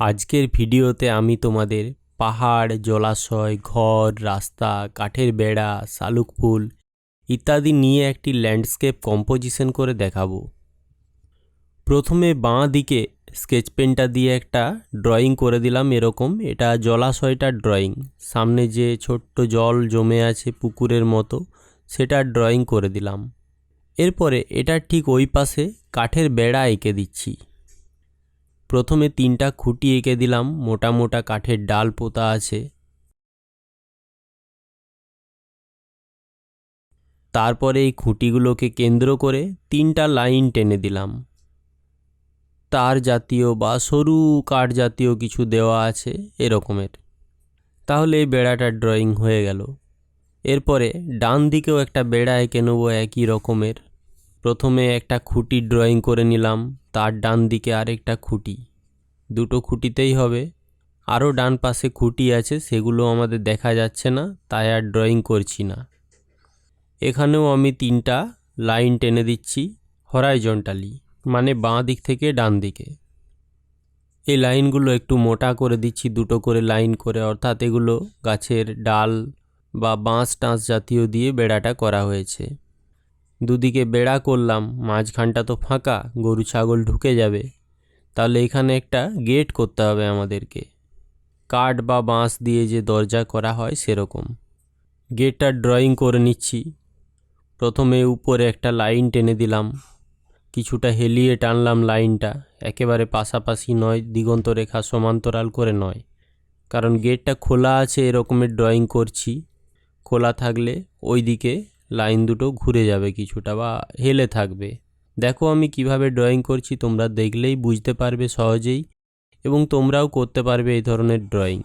আজকের ভিডিওতে আমি তোমাদের পাহাড়, জলাশয়, ঘর, রাস্তা, কাঠের বেড়া, শালুক ফুল ইত্যাদি নিয়ে একটি ল্যান্ডস্কেপ কম্পোজিশন করে দেখাবো। প্রথমে বাঁ দিকে স্কেচ পেনটা দিয়ে একটা ড্রয়িং করে দিলাম এরকম। এটা জলাশয়টার ড্রয়িং। সামনে যে ছোট্ট জল জমে আছে পুকুরের মতো, সেটা ড্রয়িং করে দিলাম। এরপরে এটার ঠিক ওই পাশে কাঠের বেড়া এঁকে দিচ্ছি। প্রথমে তিনটা খুঁটি এঁকে দিলাম, মোটা মোটা কাঠের ডাল পোতা আছে। তারপরে এই খুঁটিগুলোকে কেন্দ্র করে তিনটা লাইন টেনে দিলাম। তার জাতীয় বা সরু কাঠ জাতীয় কিছু দেওয়া আছে এরকমের। তাহলে এই বেড়াটার ড্রয়িং হয়ে গেল। এরপরে ডান দিকেও একটা বেড়া এঁকে নেব একই রকমের। প্রথমে একটা খুঁটি ড্রয়িং করে নিলাম। তার ডান দিকে আরেকটা খুঁটি। দুটো খুঁটিতেই হবে। আরও ডান পাশে খুঁটি আছে, সেগুলো আমাদের দেখা যাচ্ছে না, তাই আর ড্রয়িং করছি না। এখানেও আমি তিনটা লাইন টেনে দিচ্ছি হরাইজন্টালি মানে বাঁ দিক থেকে ডান দিকে। এই লাইনগুলো একটু মোটা করে দিচ্ছি, দুটো করে লাইন করে, অর্থাৎ এগুলো গাছের ডাল বা বাঁশ টাঁশ জাতীয় দিয়ে বেড়াটা করা হয়েছে। দুদিকে বেড়া করলাম, মাঝখানটা তো ফাঁকা, গরু ছাগল ঢুকে যাবে। তাহলে এখানে একটা গেট করতে হবে আমাদেরকে। কাঠ বা বাঁশ দিয়ে যে দরজা করা হয় সেরকম। গেটটা ড্রয়িং করে নিচ্ছি। প্রথমে উপরে একটা লাইন টেনে দিলাম। কিছুটা হেলিয়ে টানলাম লাইনটা একেবারে পাশাপাশি নয় দিগন্ত রেখা সমান্তরাল করে নয়। কারণ গেটটা খোলা আছে, এরকমের ড্রয়িং করছি। খোলা থাকলে ওই দিকে লাইন দুটো ঘুরে যাবে কিছুটা বা হেলে থাকবে। দেখো আমি কীভাবে ড্রয়িং করছি, তোমরা দেখলেই বুঝতে পারবে সহজেই এবং তোমরাও করতে পারবে এই ধরনের ড্রয়িং।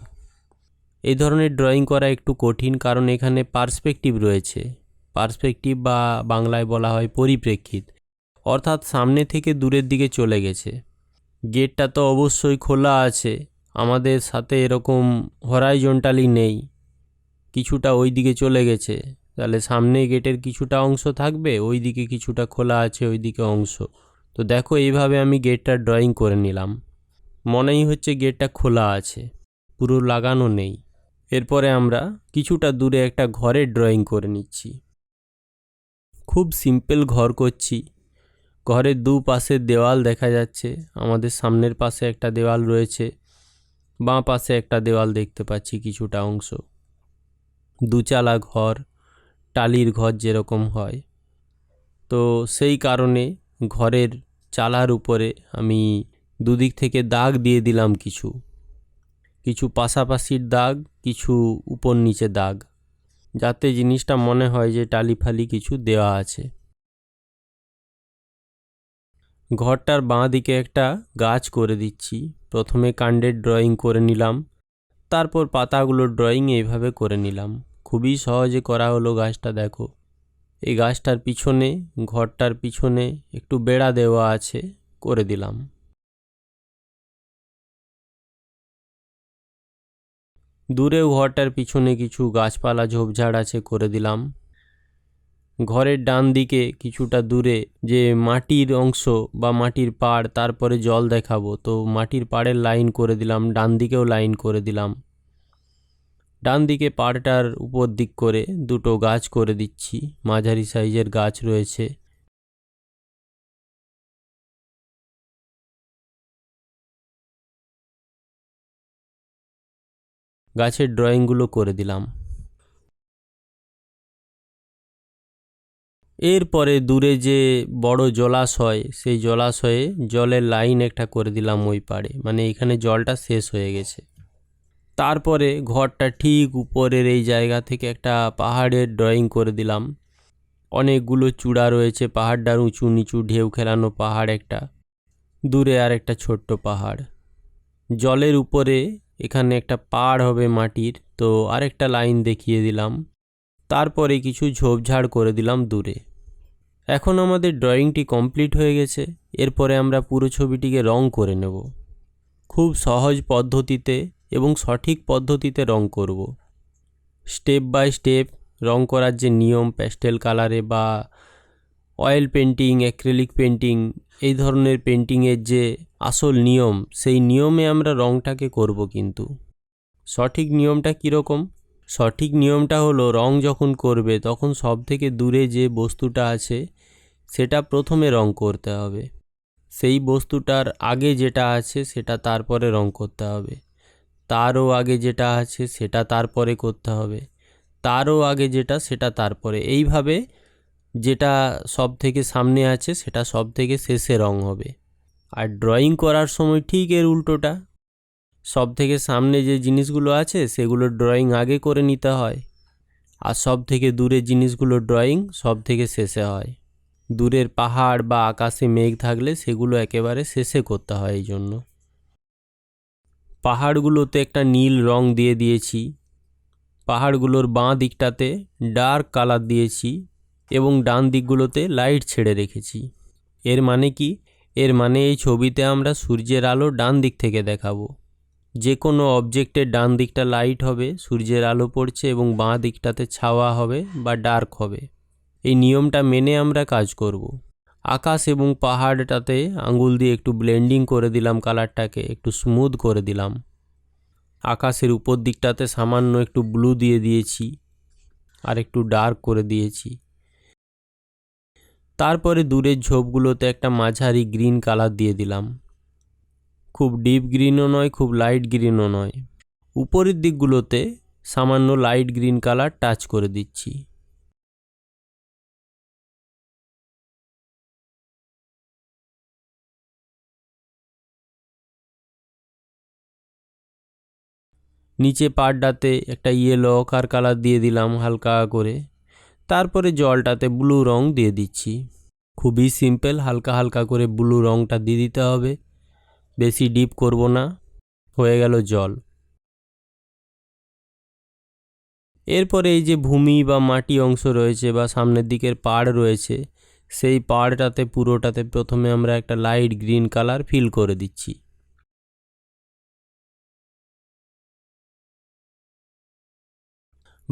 এই ধরনের ড্রয়িং করা একটু কঠিন কারণ এখানে পার্সপেক্টিভ রয়েছে। পার্সপেক্টিভ বা বাংলায় বলা হয় পরিপ্রেক্ষিত। অর্থাৎ সামনে থেকে দূরের দিকে চলে গেছে। গেটটা তো অবশ্যই খোলা আছে, আমাদের সাথে এরকম হরাইজন্টালি নেই। কিছুটা ওই দিকে চলে গেছে। তাহলে সামনে গেটের কিছুটা অংশ থাকবে ওই দিকে কিছুটা খোলা আছে ওই দিকে অংশ। তো দেখো এইভাবে আমি গেটটা ড্রয়িং করে নিলাম। মনেই হচ্ছে গেটটা খোলা আছে, পুরো লাগানো নেই। এরপরে আমরা কিছুটা দূরে একটা ঘরের ড্রয়িং করে নিচ্ছি। খুব সিম্পল ঘর করছি। ঘরের দু পাশে দেওয়াল দেখা যাচ্ছে, আমাদের সামনের পাশে একটা দেওয়াল রয়েছে, বাঁ পাশে একটা দেওয়াল দেখতে পাচ্ছি কিছুটা অংশ। দুচালা ঘর টালির ঘর যেরকম হয়। তো সেই কারণে ঘরের চালার উপরে আমি দুদিক থেকে দাগ দিয়ে দিলাম কিছু। কিছু পাশাপাশির দাগ, কিছু উপর নিচে দাগ। যাতে জিনিসটা মনে হয় যে টালি ফালি কিছু দেওয়া আছে। ঘরটার বাঁ দিকে একটা গাছ করে দিচ্ছি। প্রথমে কাণ্ডের ড্রয়িং করে নিলাম। তারপর পাতাগুলোর ড্রয়িং এইভাবে করে নিলাম। খুবই সহজে করা হলো গাছটা, দেখো। এই গাছটার পিছনে, ঘরটার পিছনে একটু বেড়া দেওয়া আছে, করে দিলাম। দূরেও ঘরটার পিছনে কিছু গাছপালা, ঝোপঝাড় আছে, করে দিলাম। ঘরের ডান দিকে কিছুটা দূরে যে মাটির অংশ বা মাটির পাড়, তারপরে জল দেখাবো, তো মাটির পাড়ের লাইন করে দিলাম, ডান দিকেও লাইন করে দিলাম। ডান দিকে পাড়টার উপর দিক করে দুটো গাছ করে দিচ্ছি। মাঝারি সাইজের গাছ রয়েছে। গাছের ড্রয়িংগুলো করে দিলাম। এরপরে দূরে যে বড় জলাশয়, সেই জলাশয়ে জলের লাইন একটা করে দিলাম ওই পাড়ে। মানে এখানে জলটা শেষ হয়ে গেছে। তারপরে ঘরটা ঠিক উপরের এই জায়গা থেকে একটা পাহাড়ের ড্রয়িং করে দিলাম। অনেকগুলো চূড়া রয়েছে, পাহাড়টার উঁচু নিচু ঢেউ খেলানো পাহাড় একটা। দূরে আর একটা ছোট্ট পাহাড়। জলের উপরে এখানে একটা পাড় হবে মাটির, তো আরেকটা লাইন দেখিয়ে দিলাম। তারপরে কিছু ঝোপঝাড় করে দিলাম দূরে। এখন আমাদের ড্রয়িংটি কমপ্লিট হয়ে গেছে, এরপরে আমরা পুরো ছবিটিকে রং করে নেব। খুব সহজ পদ্ধতিতে এবং সঠিক পদ্ধতিতে রং করব। স্টেপ বাই স্টেপ রং করার যে নিয়ম, প্যাস্টেল কালারে বা অয়েল পেন্টিং, অ্যাক্রেলিক পেন্টিং, এই ধরনের পেন্টিংয়ের যে আসল নিয়ম, সেই নিয়মে আমরা রঙটাকে করব কিন্তু। সঠিক নিয়মটা কীরকম? সঠিক নিয়মটা হলো রং যখন করবে, তখন সব থেকে দূরে যে বস্তুটা আছে, সেটা প্রথমে রং করতে হবে। সেই বস্তুটার আগে যেটা আছে, সেটা তারপরে রং করতে হবে। তারও আগে যেটা আছে সেটা তারপরে করতে হবে। তারও আগে যেটা, সেটা তারপরে। এইভাবে যেটা সব থেকে সামনে আছে, সেটা সব থেকে শেষে রং হবে। আর ড্রয়িং করার সময় ঠিক এর উল্টোটা। সব থেকে সামনে যে জিনিসগুলো আছে, সেগুলো ড্রয়িং আগে করে নিতে হয়। আর সব থেকে দূরের জিনিসগুলো ড্রয়িং সব থেকে শেষে হয়। দূরের পাহাড় বা আকাশে মেঘ থাকলে সেগুলো একেবারে শেষে করতে হয় এই জন্য পাহাড়গুলোতে একটা নীল রং দিয়ে দিয়েছি। পাহাড়গুলোর বাঁ দিকটাতে ডার্ক কালার দিয়েছি এবং ডান দিকগুলোতে লাইট ছেড়ে রেখেছি। এর মানে কি? এর মানে এই ছবিতে আমরা সূর্যের আলো ডান দিক থেকে দেখাবো। যে কোনো অবজেক্টের ডান দিকটা লাইট হবে, সূর্যের আলো পড়ছে এবং বাঁ দিকটাতে ছাওয়া হবে বা ডার্ক হবে। এই নিয়মটা মেনে আমরা কাজ করব। আকাশ এবং পাহাড়টাতে আঙুল দিয়ে একটু ব্লেন্ডিং করে দিলাম কালারটাকে একটু স্মুথ করে দিলাম। আকাশের উপর দিকটাতে সামান্য একটু ব্লু দিয়ে দিয়েছি আর একটু ডার্ক করে দিয়েছি। তারপরে দূরের ঝোপগুলোতে একটা মাঝারি গ্রিন কালার দিয়ে দিলাম। খুব ডিপ গ্রিনও নয়, খুব লাইট গ্রিনও নয়। উপরের দিকগুলোতে সামান্য লাইট গ্রিন কালার টাচ করে দিচ্ছি। নিচে পাড়টাতে একটা ইয়েলো অকার কালার দিয়ে দিলাম হালকা করে। তারপরে জলটাতে ব্লু রং দিয়ে দিচ্ছি। খুবই সিম্পল হালকা হালকা করে ব্লু রংটা দিয়ে দিতে হবে। বেশি ডিপ করব না, হয়ে গেল জল। এরপরে এই যে ভূমি বা মাটি অংশ রয়েছে বা সামনের দিকের পাড় রয়েছে, সেই পাড়টাতে পুরোটাতে প্রথমে আমরা একটা লাইট গ্রিন কালার ফিল করে দিচ্ছি।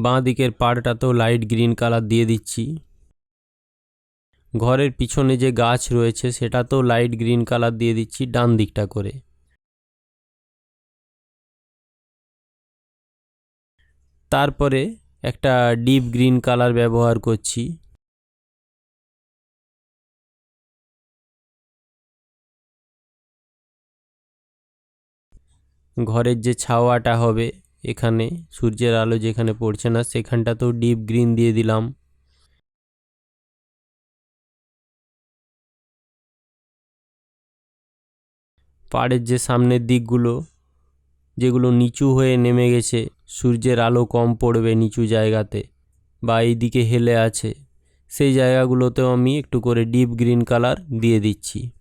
বাঁ দিকের পাড়টাতেও লাইট গ্রিন কালার দিয়ে দিচ্ছি। ঘরের পিছনে যে গাছ রয়েছে, সেটাতেও লাইট গ্রিন কালার দিয়ে দিচ্ছি ডান দিকটা করে। তারপরে একটা ডিপ গ্রিন কালার ব্যবহার করছি। ঘরের যে ছাওয়াটা হবে এখানে, সূর্যের আলো যেখানে পড়ছে না সেখানটাতেও ডিপ গ্রিন দিয়ে দিলাম। পাড়ের যে সামনের দিকগুলো, যেগুলো নিচু হয়ে নেমে গেছে, সূর্যের আলো কম পড়বে নিচু জায়গাতে বা এই দিকে হেলে আছে, সেই জায়গাগুলোতেও আমি একটু করে ডিপ গ্রিন কালার দিয়ে দিচ্ছি।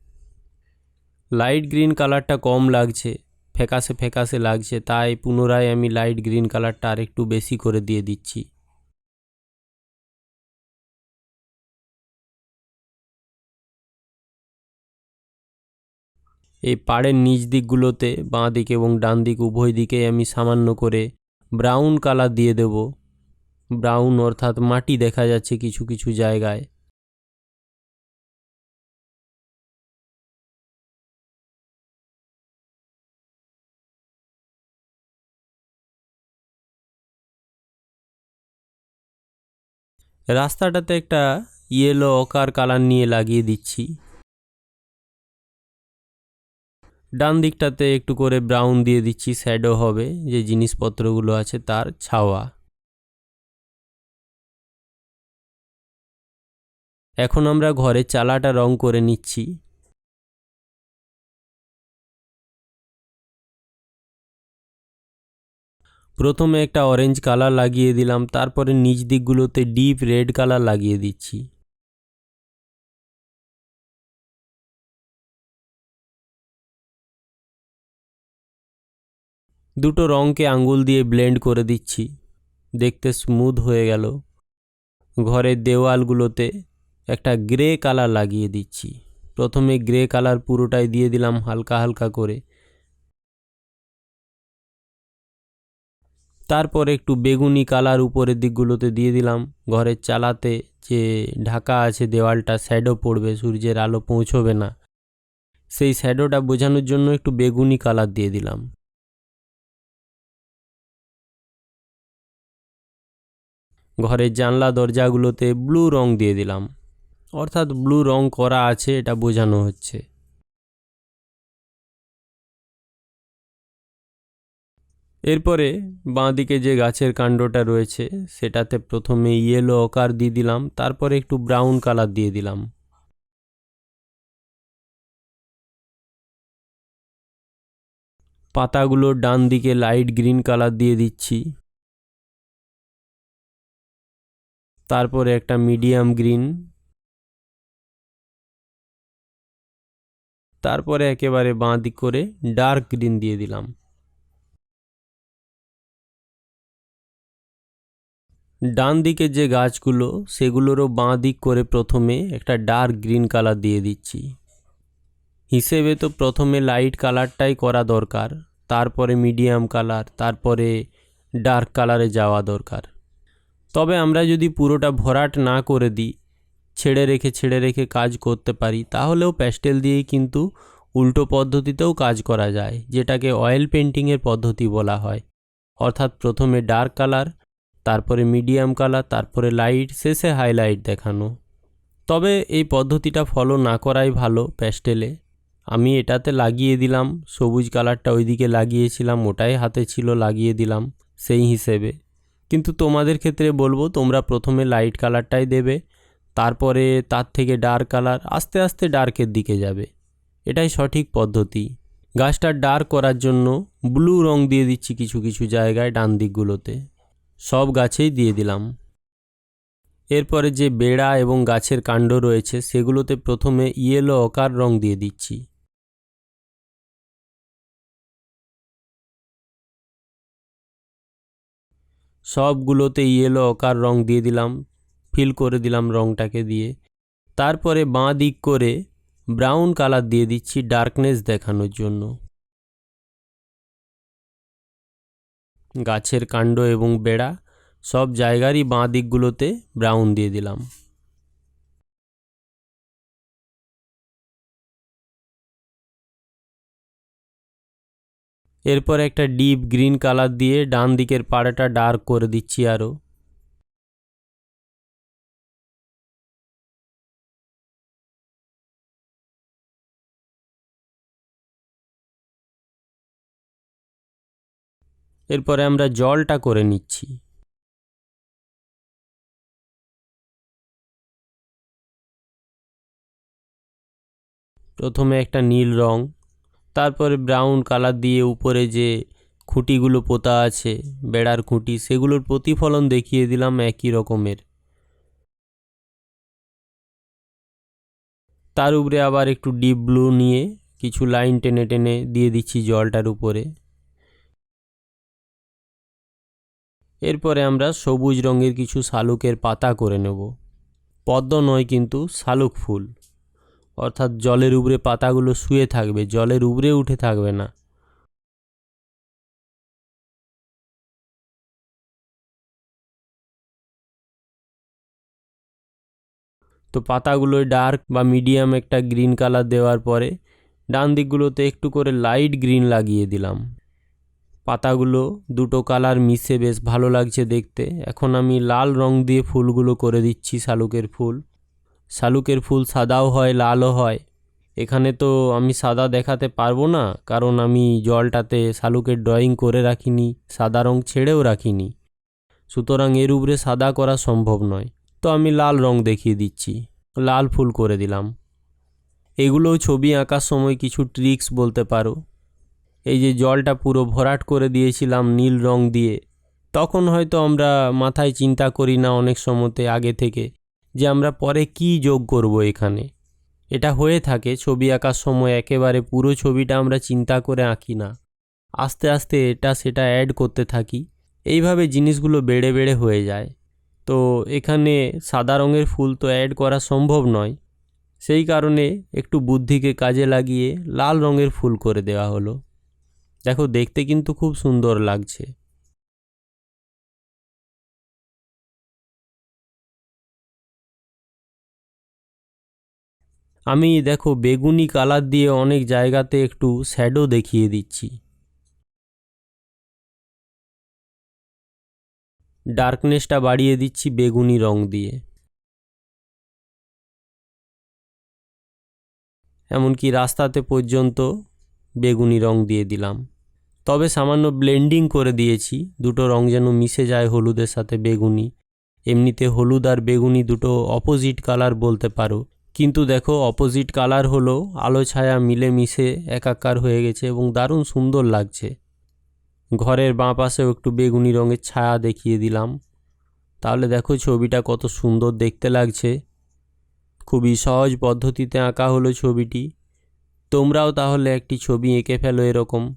লাইট গ্রিন কালারটা কম লাগছে। ফ্যাকাসে ফ্যাকাসে লাগছে, তাই পুনরায় আমি লাইট গ্রিন কালারটা আর একটু বেশি করে দিয়ে দিচ্ছি। এই পাড়ের নিচ দিকগুলোতে, বাঁ দিক এবং ডান দিক উভয় দিকে আমি সামান্য করে ব্রাউন কালার দিয়ে দেব। ব্রাউন অর্থাৎ মাটি দেখা যাচ্ছে কিছু কিছু জায়গায়। রাস্তাটাতে একটা ইয়েলো অকার কালার নিয়ে লাগিয়ে দিচ্ছি। ডান দিকটাতে একটু করে ব্রাউন দিয়ে দিচ্ছি শ্যাডো হবে, যে জিনিসপত্রগুলো আছে তার ছাওয়া। এখন আমরা ঘরের চালাটা রং করে নিচ্ছি। প্রথমে একটা অরেঞ্জ কালার লাগিয়ে দিলাম, তারপরে নিচ দিকগুলোতে ডিপ রেড কালার লাগিয়ে দিচ্ছি। দুটো রঙকে আঙ্গুল দিয়ে ব্লেন্ড করে দিচ্ছি, দেখতে স্মুথ হয়ে গেল। ঘরের দেওয়ালগুলোতে একটা গ্রে কালার লাগিয়ে দিচ্ছি। প্রথমে গ্রে কালার পুরোটাই দিয়ে দিলাম হালকা হালকা করে। তারপরে একটু বেগুনি কালার উপরের দিকগুলোতে দিয়ে দিলাম। ঘরের চালাতে যে ঢাকা আছে দেওয়ালটা শ্যাডো পড়বে, সূর্যের আলো পৌঁছবে না। সেই শ্যাডোটা বোঝানোর জন্য একটু বেগুনি কালার দিয়ে দিলাম। ঘরের জানলা দরজাগুলোতে ব্লু রং দিয়ে দিলাম। অর্থাৎ ব্লু রং করা আছে, এটা বোঝানো হচ্ছে। এরপরে বাঁদিকে যে গাছের কাণ্ডটা রয়েছে, সেটাতে প্রথমে ইয়েলো অকার দিয়ে দিলাম, তারপরে একটু ব্রাউন কালার দিয়ে দিলাম। পাতাগুলোর ডান দিকে লাইট গ্রিন কালার দিয়ে দিচ্ছি। তারপরে একটা মিডিয়াম গ্রিন তারপরে একেবারে বাঁ দিক করে ডার্ক গ্রিন দিয়ে দিলাম। ডান দিকে যে গাছগুলো, সেগুলোরও বাঁ দিক করে প্রথমে একটা ডার্ক গ্রিন কালার দিয়ে দিচ্ছি। হিসেবে তো প্রথমে লাইট কালারটাই করা দরকার, তারপরে মিডিয়াম কালার, তারপরে ডার্ক কালারে যাওয়া দরকার। তবে আমরা যদি পুরোটা ভরাট না করে দিই, ছেড়ে রেখে ছেড়ে রেখে কাজ করতে পারি, তাহলেও প্যাস্টেল দিয়েই কিন্তু উল্টো পদ্ধতিতেও কাজ করা যায়, যেটাকে অয়েল পেন্টিংয়ের পদ্ধতি বলা হয়। অর্থাৎ প্রথমে ডার্ক কালার তারপরে মিডিয়াম কালার, তারপরে লাইট শেষে হাইলাইট দেখানো। তবে এই পদ্ধতিটা ফলো না করাই ভালো প্যাস্টেলে আমি এটাতে লাগিয়ে দিলাম, সবুজ কালারটা ওইদিকে লাগিয়েছিলাম, ওটাই হাতে ছিল, লাগিয়ে দিলাম সেই হিসেবে। কিন্তু তোমাদের ক্ষেত্রে বলব, তোমরা প্রথমে লাইট কালারটাই দেবে, তারপরে তার থেকে ডার্ক কালার আস্তে আস্তে ডার্কের দিকে যাবে। এটাই সঠিক পদ্ধতি। গাছটা ডার্ক করার জন্য ব্লু রং দিয়ে দিচ্ছি কিছু কিছু জায়গায় ডান দিকগুলোতে। সব গাছেই দিয়ে দিলাম। এরপরে যে বেড়া এবং গাছের কাণ্ড রয়েছে, সেগুলোতে প্রথমে ইয়েলো অকার রং দিয়ে দিচ্ছি। সবগুলোতে ইয়েলো অকার রং দিয়ে দিলাম, ফিল করে দিলাম রংটাকে দিয়ে। তারপরে বাঁ দিক করে ব্রাউন কালার দিয়ে দিচ্ছি ডার্কনেস দেখানোর জন্য। গাছের কাণ্ড এবং বেড়া সব জায়গারই বাঁ দিকগুলোতে ব্রাউন দিয়ে দিলাম। এরপর একটা ডিপ গ্রিন কালার দিয়ে ডান দিকের পাড়াটা ডার্ক করে দিচ্ছি আরও। এরপরে আমরা জলটা করে নিচ্ছি। প্রথমে একটা নীল রং, তারপরে ব্রাউন কালার দিয়ে উপরে যে খুঁটিগুলো পোতা আছে, বেড়ার খুঁটি, সেগুলোর প্রতিফলন দেখিয়ে দিলাম একই রকমের। তার উপরে আবার একটু ডিপ ব্লু নিয়ে কিছু লাইন টেনে টেনে দিয়ে দিচ্ছি জলটার উপরে। এরপরে আমরা সবুজ রঙের কিছু শালুকের পাতা করে নেব। পদ্ম নয় কিন্তু শালুক ফুল। অর্থাৎ জলের উপরে পাতাগুলো শুয়ে থাকবে, জলের উপরে উঠে থাকবে না। তো পাতাগুলোয় ডার্ক বা মিডিয়াম একটা গ্রিন কালার দেওয়ার পরে ডান দিকগুলোতে একটু করে লাইট গ্রিন লাগিয়ে দিলাম। পাতাগুলো দুটো কালার মিশে বেশ ভালো লাগছে দেখতে। এখন আমি লাল রং দিয়ে ফুলগুলো করে দিচ্ছি শালুকের ফুল। শালুকের ফুল সাদাও হয়, লালও হয়। এখানে তো আমি সাদা দেখাতে পারব না, কারণ আমি জলটাতে শালুকের ড্রয়িং করে রাখিনি, সাদা রং ছেড়েও রাখিনি। সুতরাং এর উপরে সাদা করা সম্ভব নয়। তো আমি লাল রং দেখিয়ে দিচ্ছি। লাল ফুল করে দিলাম। এগুলোও ছবি আঁকার সময় কিছু ট্রিক্স বলতে পারো। এই যে জলটা পুরো ভরাট করে দিয়েছিলাম নীল রং দিয়ে। তখন হয়তো আমরা মাথায় চিন্তা করি না অনেক সময়তে আগে থেকে যে আমরা পরে কি যোগ করব এখানে। এটা হয়ে থাকে, ছবি আঁকার সময় একেবারে পুরো ছবিটা আমরা চিন্তা করে আঁকি না। আস্তে আস্তে এটা সেটা অ্যাড করতে থাকি। এইভাবে জিনিসগুলো বেড়ে বেড়ে হয়ে যায়। তো এখানে সাদা রঙের ফুল তো অ্যাড করা সম্ভব নয়। সেই কারণে একটু বুদ্ধিকে কাজে লাগিয়ে লাল রঙের ফুল করে দেওয়া হলো। দেখো, দেখতে কিন্তু খুব সুন্দর লাগছে। আমি দেখো, বেগুনি কালার দিয়ে অনেক জায়গাতে একটু শ্যাডো দেখিয়ে দিচ্ছি। ডার্কনেসটা বাড়িয়ে দিচ্ছি বেগুনি রং দিয়ে। এমনকি রাস্তাতে পর্যন্ত বেগুনি রং দিয়ে দিলাম। তবে সামান্য ব্লেন্ডিং করে দিয়েছি। দুটো রং যেন মিশে যায় হলুদের সাথে বেগুনি। এমনিতে হলুদ আর বেগুনি দুটো অপোজিট কালার বলতে পারো। কিন্তু দেখো অপোজিট কালার হলো আলো, ছায়া মিলে মিশে একাকার হয়ে গেছে এবং দারুণ সুন্দর লাগছে। ঘরের বাঁ পাশেও একটু বেগুনি রঙের ছায়া দেখিয়ে দিলাম। তাহলে দেখো ছবিটা কত সুন্দর দেখতে লাগছে। খুবই সহজ পদ্ধতিতে আঁকা হলো ছবিটি। তোমরাও তাহলে একটি ছবি এঁকে ফেলো এরকম।